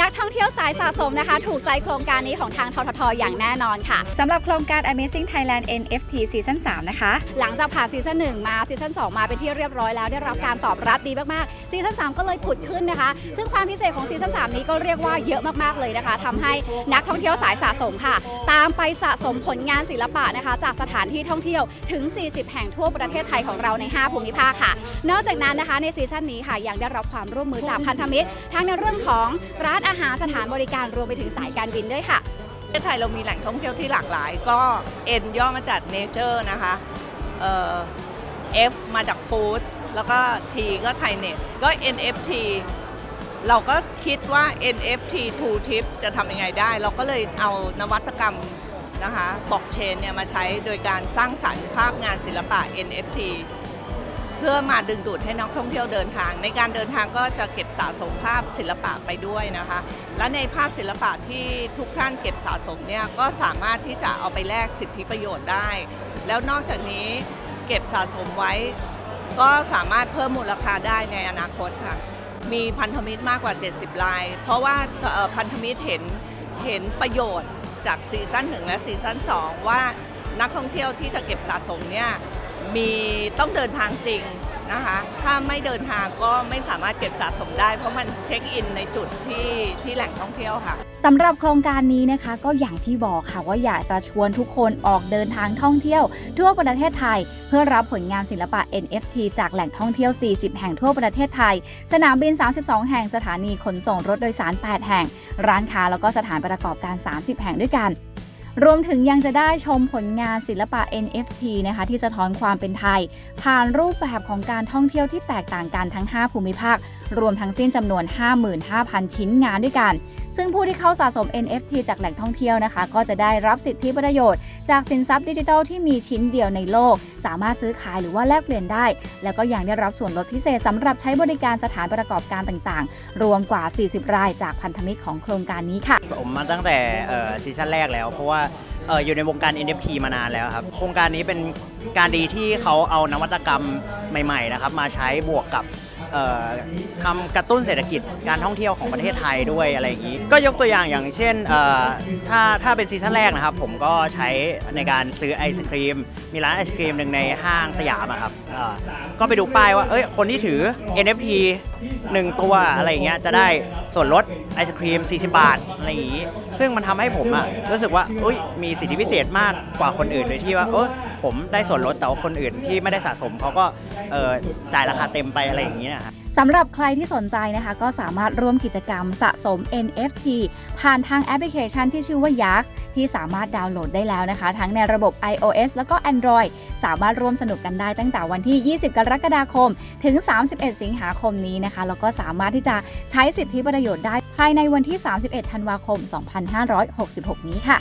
นักท่องเที่ยวสายสะสมนะคะ ถูกใจโครงการนี้ของทางทททอย่างแน่นอนค่ะสำหรับโครงการ Amazing Thailand NFT Season 3นะคะ หลังจากผ่านซีซั่น1มาซีซั่น2มาเป็นที่เรียบร้อยแล้วได้รับการตอบรับดีมากๆซีซั่น3ก็เลยผุดขึ้นนะคะ ซึ่งความพิเศษของซีซั่น3นี้ก็เรียกว่าเยอะมากๆเลยนะคะทำให้นักท่องเที่ยวสายสะสมค่ะ ตามไปสะสมผลงานศิลปะนะคะ จากสถานที่ท่องเที่ยวถึง 40 แห่งทั่วประเทศไทยของเราใน 5 ภูมิภาคค่ะ นอกจากนั้นนะคะในซีซั่นนี้ค่ะยังได้รับความร่วมมือจากพันธมิตรทั้งในเรื่องของร้านอาหารสถานบริการรวมไปถึงสายการบินด้วยค่ะประเทศไทยเรามีแหล่งท่องเที่ยวที่หลากหลาย ก็ N ย่อมาจาก Nature นะคะเอ่อ F มาจาก Food แล้วก็ T ก็ Thainess ก็ NFT เราก็คิดว่า NFT Two Tip จะทำยังไงได้ เราก็เลยเอานวัตกรรมนะคะบล็อกเชนเนี่ยมาใช้โดยการสร้างสรรค์ภาพงานศิลปะ NFT เพื่อมาดึงดูดให้นักท่องเที่ยวเดินทาง ในการเดินทางก็จะเก็บสะสมภาพศิลปะไปด้วยนะคะ และในภาพศิลปะที่ทุกท่านเก็บสะสมเนี่ยก็สามารถที่จะเอาไปแลกสิทธิประโยชน์ได้ แล้วนอกจากนี้เก็บสะสมไว้ ก็สามารถเพิ่มมูลค่าได้ในอนาคตค่ะ มีพันธมิตรมากกว่า 70 ราย เพราะว่าพันธมิตรเห็นเห็นประโยชน์จากซีซั่น1และซีซั่น2ว่านักท่องเที่ยวที่จะเก็บสะสมเนี่ย มีต้องเดินทางจริงนะคะ ถ้าไม่เดินทางก็ไม่สามารถเก็บสะสมได้ เพราะมันเช็คอินในจุดที่ที่แหล่งท่องเที่ยวค่ะสำหรับโครงการนี้นะคะก็อย่างที่บอกค่ะว่าอยากจะชวนทุกคนออกเดินทางท่องเที่ยว ทั่วประเทศไทย เพื่อรับผลงานศิลปะ NFT จากแหล่งท่องเที่ยว 40 แห่งทั่วประเทศไทย สนามบิน 32 แห่งสถานีขนส่งรถโดยสาร 8 แห่ง ร้านค้าแล้วก็สถานประกอบการ 30 แห่งด้วยกัน รวมถึงยังจะได้ชมผลงานศิลปะ NFT นะคะที่สะท้อนความเป็นไทย ผ่านรูปแบบของการท่องเที่ยวที่แตกต่างกันทั้ง 5 ภูมิภาค รวมทั้งสิ้นจำนวน 55,000 ชิ้นงานด้วยกัน ซึ่งผู้ที่เข้าสะสม NFT จากแหล่งท่องเที่ยวนะคะ ก็จะได้รับสิทธิประโยชน์ จากสินทรัพย์ดิจิทัลที่มีชิ้นเดียวในโลก สามารถซื้อขายหรือว่าแลกเปลี่ยนได้ แล้วก็ยังได้รับส่วนลดพิเศษสำหรับใช้บริการสถานประกอบการต่างๆ รวมกว่า 40 รายจากพันธมิตรของโครงการนี้ค่ะ สมมาตั้งแต่ซีซั่นแรกแล้ว เพราะว่าอยู่ในวงการ NFT มานานแล้วครับ โครงการนี้เป็นการดีที่เขาเอานวัตกรรม ใหม่ๆนะครับมาใช้บวกกับทำกระตุ้นเศรษฐกิจการท่องเที่ยวของประเทศไทยด้วยอะไรอย่างนี้ ก็ยกตัวอย่างอย่างเช่นถ้าถ้าเป็นซีซั่นแรกนะครับ ผมก็ใช้ในการซื้อไอศครีม มีร้านไอศครีมหนึ่งในห้างสยามครับก็ไปดูป้ายว่าเอ้ยคนที่ถือ NFT หนึ่งตัวอะไรอย่างเงี้ยจะได้ส่วนลดไอศครีม 40 บาทอะไรอย่างงี้ ซึ่งมันทำให้ผมอะรู้สึกว่าอุ้ยมีสิทธิพิเศษมากกว่าคนอื่นเลยที่ว่าเออ ผมได้ส่วนลดแต่ว่าคนอื่นที่ไม่ได้สะสมเขาก็จ่ายราคาเต็มไปอะไรอย่างงี้นะครับสำหรับใครที่สนใจนะคะก็สามารถร่วมกิจกรรมสะสม NFT ผ่านทางแอปพลิเคชันที่ชื่อว่า Yax ที่สามารถดาวน์โหลดได้แล้วนะคะ ทั้งในระบบ iOS แล้วก็ Android สามารถร่วมสนุกกันได้ตั้งแต่วันที่ 20 กรกฎาคม ถึง 31 สิงหาคมนี้นะคะ แล้วก็สามารถที่จะใช้สิทธิประโยชน์ได้ภายในวันที่ 31 ธันวาคม 2566 นี้ค่ะ